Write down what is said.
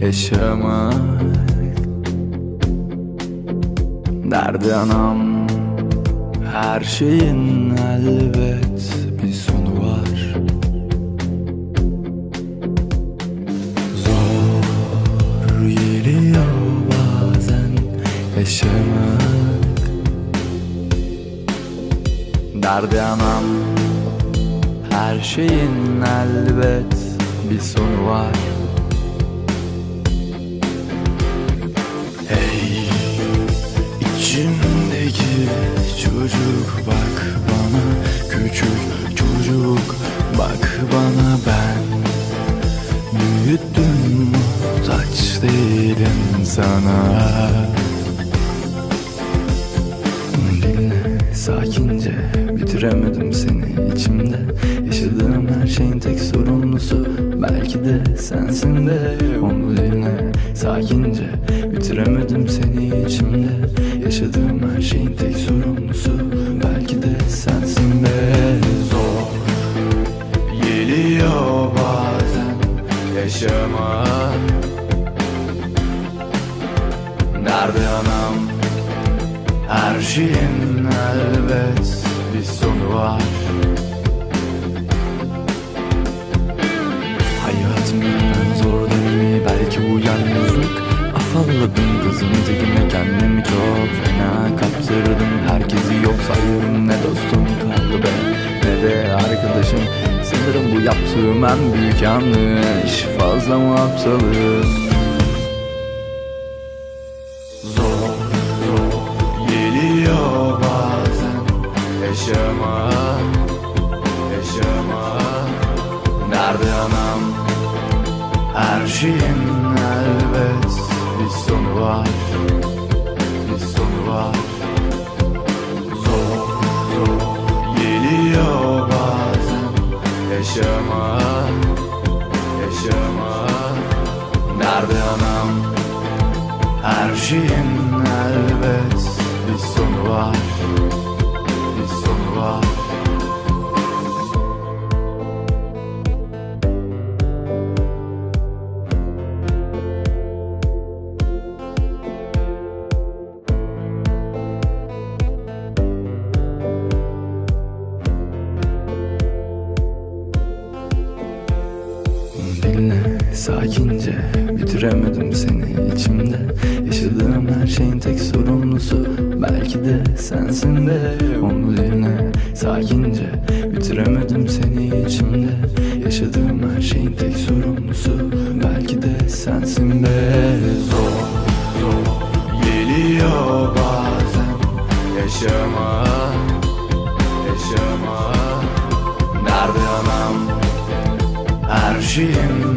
yaşamak. Derdi anam Her şeyin elbet bir sonu var. Zor geliyor bazen yaşamak. Derdi anam Her şeyin elbet bir sonu var içimdeki çocuk bak bana Küçük çocuk bak bana. Ben Büyüttüm muhtaç değilim sana. Dinle sakince bitiremedim seni içimde. Yaşadığım her şeyin tek sorumlusu Belki de sensin be seni içimde. Yaşadığım her şeyin tek sorumlusu. Belki de sensin be. Zor geliyor bazen yaşamak. Nerede anam her şeyin elbet bir sonu var Afalladım kızın tekine kendimi çok fena kaptırdım. Herkesi yok sayıyorum ne dostum kaldı be ne de arkadaşım. Sanırım bu yaptığım en büyük yanlış Fazla mı aptalım Zor zor geliyor bazen yaşamak Yaşamak. Nerede anam Her şeyin elbet bir sonu var. Bir sonu var. Zor zor geliyor bazen. Yaşamak Yaşamak. Nerede anam? Her şeyin elbet bir sonu var Dinle sakince bitiremedim seni içimde. Yaşadığım her şeyin tek sorumlusu Belki de sensin be Onu dinle sakince bitiremedim seni içimde. Yaşadığım her şeyin tek sorumlusu Belki de sensin be. Zor zor geliyor bazen Yaşamak Yaşamak